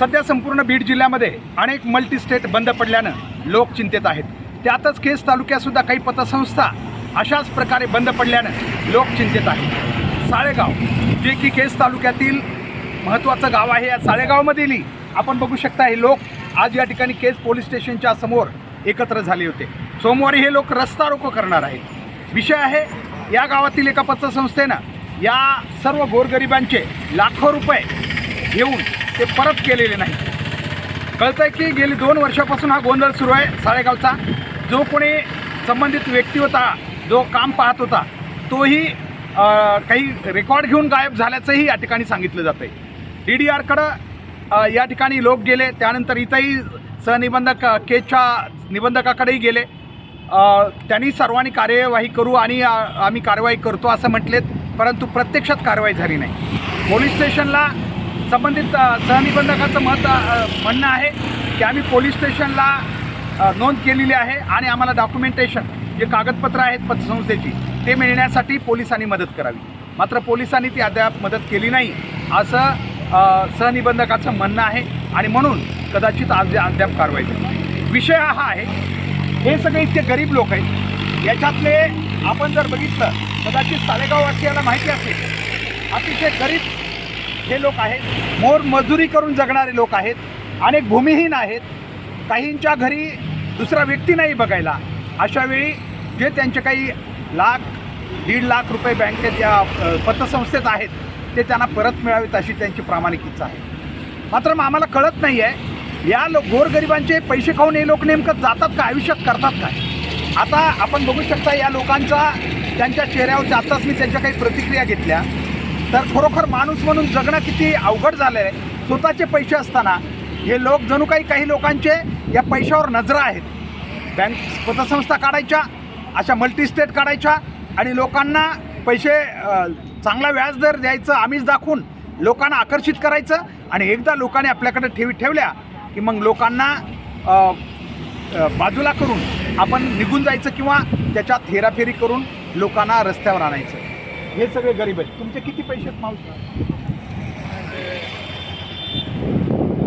सध्या संपूर्ण बीड जिल्ह्यामध्ये अनेक मल्टीस्टेट बंद पडल्यानं लोक चिंतेत आहेत. त्यातच केस तालुक्यातसुद्धा काही पतसंस्था अशाच प्रकारे बंद पडल्यानं लोक चिंतेत आहेत. साळेगाव जे की केस तालुक्यातील महत्त्वाचं गाव आहे या साळेगावमधीलही आपण बघू शकता हे लोक आज या ठिकाणी केस पोलीस स्टेशनच्या समोर एकत्र झाले होते. सोमवारी हे लोक रस्ता रोको करणार आहेत. विषय आहे या गावातील एका पतसंस्थेनं या सर्व गोरगरिबांचे लाखो रुपये घेऊन ते परत केलेले नाही. कळतं आहे की गेली दोन वर्षापासून हा गोंधळ सुरू आहे साळेगावचा. जो कोणी संबंधित व्यक्ती होता जो काम पाहत होता तोही काही रेकॉर्ड घेऊन गायब झाल्याचंही या ठिकाणी सांगितलं जातं आहे डी डी आरकडं या ठिकाणी लोक गेले त्यानंतर इथंही सहनिबंधक केच्या निबंधकाकडेही गेले. त्यांनी सर्वांनी कार्यवाही करू आणि आम्ही कारवाई करतो असं म्हटलेत परंतु प्रत्यक्षात कारवाई झाली नाही. पोलीस स्टेशनला संबंधित सहनिबंधकाचं मत म्हणणं आहे की आम्ही पोलीस स्टेशनला नोंद केलेली आहे आणि आम्हाला डॉक्युमेंटेशन जे कागदपत्र आहेत पतसंस्थेची ते मिळण्यासाठी पोलिसांनी मदत करावी. मात्र पोलिसांनी ती अद्याप मदत केली नाही असं सहनिबंधकाचं म्हणणं आहे आणि म्हणून कदाचित आज अद्याप कारवाई झाली. विषय हा आहे हे सगळे इतके गरीब लोक आहेत याच्यातले आपण जर बघितलं कदाचित सालेगाव सालेगाववासियाला माहिती असेल अतिशय गरीब हे लोक आहेत. मोर मजुरी करून जगणारे लोक आहेत. अनेक भूमिहीन आहेत. काहींच्या घरी दुसरा व्यक्ती नाही बघायला. अशा वेळी जे त्यांचे काही लाख दीड लाख रुपये बँकेत या पतसंस्थेत आहेत ते त्यांना परत मिळावेत अशी त्यांची प्रामाणिक इच्छा आहे. मात्र मग आम्हाला कळत नाही आहे या लोक गोरगरिबांचे पैसे खाऊन हे लोक नेमकं जातात का आयुष्यात करतात काय आता आपण बघू शकता या लोकांचा त्यांच्या चेहऱ्यावरच्या आत्ताच मी त्यांच्या काही प्रतिक्रिया घेतल्या. तर खरोखर माणूस म्हणून जगणं किती अवघड झालं आहे स्वतःचे पैसे असताना हे लोक जणू काही काही लोकांचे या पैशावर नजरा आहेत. बँक पतसंस्था काढायच्या अशा मल्टीस्टेट काढायच्या आणि लोकांना पैसे चांगला व्याजदर द्यायचं आम्हीच दाखवून लोकांना आकर्षित करायचं आणि एकदा लोकांनी आपल्याकडे ठेवी ठेवल्या की मग लोकांना बाजूला करून आपण निघून जायचं किंवा त्याच्यात हेराफेरी करून लोकांना रस्त्यावर आणायचं. हे सगळे गरीब आहेत. तुमचे किती पैसे आहेत मावसा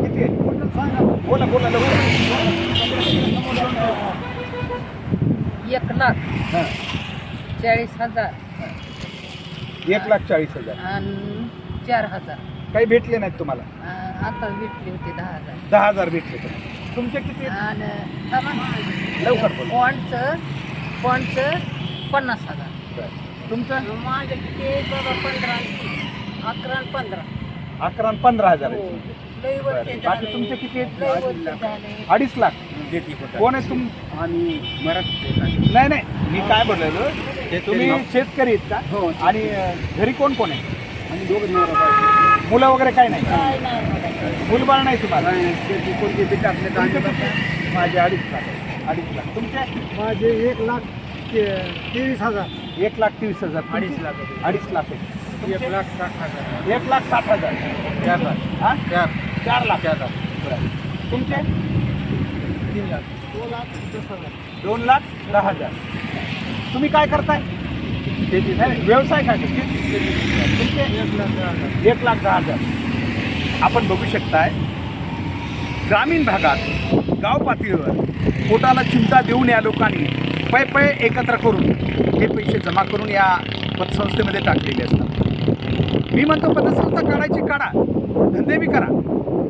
किती आहेत? सांगा. बोला बोला एक लाख. हां. चाळीस हजार. एक लाख चाळीस हजार. आणि चार हजार. काही भेटले नाहीत तुम्हाला? अं, आता भेटली होती दहा हजार. दहा हजार भेटले. तुमचे किती आहेत? आणि थांबा. लवकर बोला. बॉन्डचं पन्नास हजार. तुमचं? माझे किती? बाबा पंधरा अकरा आणि पंधरा. अकरा आणि पंधरा हजार हो. वर्ष बरं. बाकी झाले. तुमचे किती आहेत? लई वर्ष झाले. अडीच लाख. कोण आहे तुम आणि मराठी नाही नाही. मी काय बोललेलो तुम्ही शेतकरी आहेत का? हो. आणि अं, घरी कोण कोण आहे? आणि दोघं नवरा बायको. मुलं वगैरे काय नाही काय नाही. मुलबाळ नाही तुम्हाला? आणि ते कोणते बी टाकले तर? माझे अडीच लाख. अडीच लाख. तुमचे? माझे एक लाख ते- तेवीस हजार. एक लाख तीस हजार? अडीच लाख रुपये. अडीच लाख आहे. एक? लाख साठ हजार. एक लाख साठ हजार. चार लाख. हा? चार. चार लाख. चार लाख. बरं. तुमचे? तीन लाख. दोन लाख दस हजार दोन लाख दहा हजार. तुम्ही काय करताय? नाही व्यवसाय काय? करते तुमचे? एक लाख दहा हजार. एक लाख दहा हजार. आपण बघू शकताय ग्रामीण भागात गाव पातळीवर पोटाला चिंता देऊन या लोकांनी पै पै एकत्र करून हे पैसे जमा करून या पतसंस्थेमध्ये टाकलेले असतात. मी म्हणतो पतसंस्था काढायची काढा धंदे बी करा.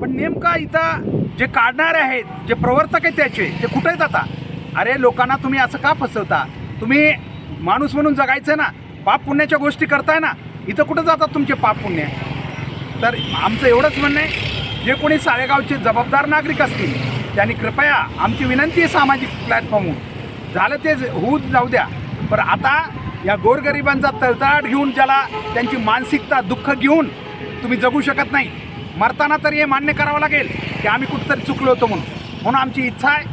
पण नेमका इथं जे काढणारे आहेत जे प्रवर्तक आहेत त्याचे ते कुठे आहेत आता अरे लोकांना तुम्ही असं का फसवता? तुम्ही माणूस म्हणून जगायचं ना पाप पुण्याच्या गोष्टी करताय ना इथं कुठं जातात तुमचे पाप पुण्य? तर आमचं एवढंच म्हणणं आहे जे कोणी साळेगावचे जबाबदार नागरिक असतील त्यांनी कृपया आमची विनंती आहे सामाजिक प्लॅटफॉर्मवर झालं ते होऊ जाऊ द्या. पण आता या गोरगरिबांचा तळतळाट घेऊन ज्याला त्यांची मानसिकता दुःख घेऊन तुम्ही जगू शकत नाही मरताना तरी हे मान्य करावं लागेल की आम्ही कुठंतरी चुकलो होतो म्हणून. म्हणून आमची इच्छा आहे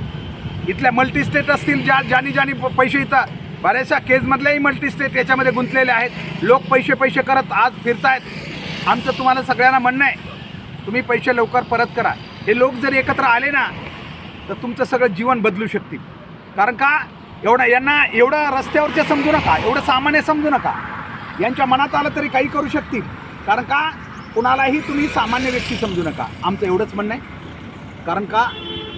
इथल्या मल्टीस्टेट असतील ज्या ज्यानी ज्यानी प- पैसे इथं बऱ्याचशा केजमधल्याही मल्टीस्टेट याच्यामध्ये गुंतलेले आहेत. लोक पैसे पैसे करत आज फिरतायत. आमचं तुम्हाला सगळ्यांना म्हणणं आहे तुम्ही पैसे लवकर परत करा. हे लोक जर एकत्र आले ना तर तुमचं सगळं जीवन बदलू शकतील. कारण का? एवढं यांना एवढं रस्त्यावरचे समजू नका एवढं सामान्य समजू नका. यांच्या मनात आलं तरी काही करू शकतील. कारण का? कुणालाही तुम्ही सामान्य व्यक्ती समजू नका. आमचं एवढंच म्हणणं आहे. कारण का?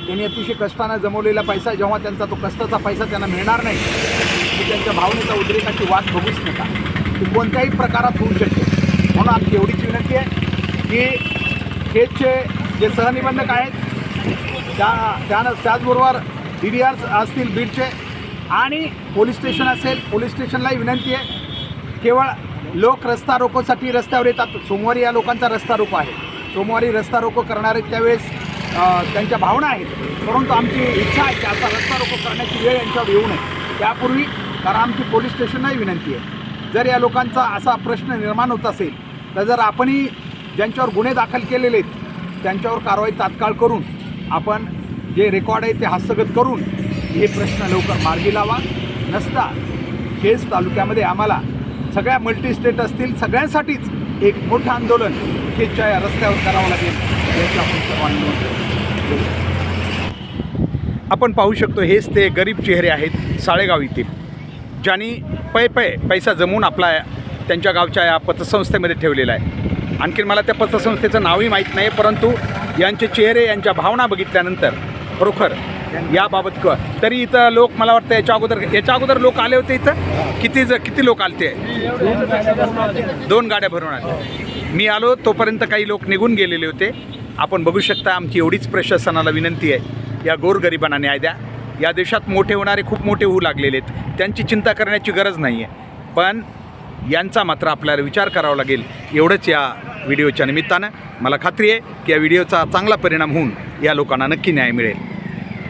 त्यांनी अतिशय कष्टानं जमवलेला पैसा जेव्हा त्यांचा तो कष्टाचा पैसा त्यांना मिळणार नाही तर त्यांच्या भावनेचा उद्रेकाची वाट बघूच नका. ती कोणत्याही प्रकारात होऊ शकते. म्हणून आमची एवढीच विनंती आहे की हेचे जे सहनिबंधक आहेत त्या त्यानं त्याचबरोबर डी डी आर असतील बीडचे आणि पोलीस स्टेशन असेल पोलीस स्टेशनलाही विनंती आहे. केवळ लोक रस्ता रोकोसाठी रस्त्यावर येतात. सोमवारी या लोकांचा रस्ता रोको आहे. सोमवारी रस्ता रोको करणारे त्यावेळेस त्यांच्या भावना आहेत. परंतु आमची इच्छा आहे की असा रस्ता रोको करण्याची वेळ यांच्यावर येऊ नये. त्यापूर्वी कारण आमची पोलीस स्टेशनलाही विनंती आहे. जर या लोकांचा असा प्रश्न निर्माण होत असेल तर जर आपणही ज्यांच्यावर गुन्हे दाखल केलेले आहेत त्यांच्यावर कारवाई तात्काळ करून आपण जे रेकॉर्ड आहे ते हस्तगत करून हे प्रश्न लवकर मार्गी लावा. नसता केज तालुक्यामध्ये आम्हाला सगळ्या मल्टी स्टेट असतील सगळ्यांसाठीच एक मोठं आंदोलन केजच्या या रस्त्यावर करावं लागेल याची आपण सर्वांनी आपण पाहू शकतो हेच ते गरीब चेहरे आहेत साळेगाव येथील ज्यांनी पै पै पैसा जमवून आपला त्यांच्या गावच्या या पतसंस्थेमध्ये ठेवलेला आहे. आणखीन मला त्या पतसंस्थेचं नावही माहीत नाही परंतु यांचे चेहरे यांच्या भावना बघितल्यानंतर खरोखर याबाबत क तरी इथं लोक मला वाटतं याच्या अगोदर याच्या अगोदर लोक आले होते इथं? किती ज किती लोक आलते? दोन गाड्या भरून आले मी आलो तोपर्यंत काही लोक निघून गेलेले होते. आपण बघू शकता आमची एवढीच प्रशासनाला विनंती आहे. या गोरगरिबांना न्याय द्या. या देशात मोठे होणारे खूप मोठे होऊ लागलेले आहेत. त्यांची चिंता करण्याची गरज नाही आहे पण यांचा मात्र आपल्याला विचार करावा लागेल. एवढंच या व्हिडिओच्या निमित्तानं. मला खात्री आहे की या व्हिडिओचा चांगला परिणाम होऊन या लोकांना नक्की न्याय मिळेल.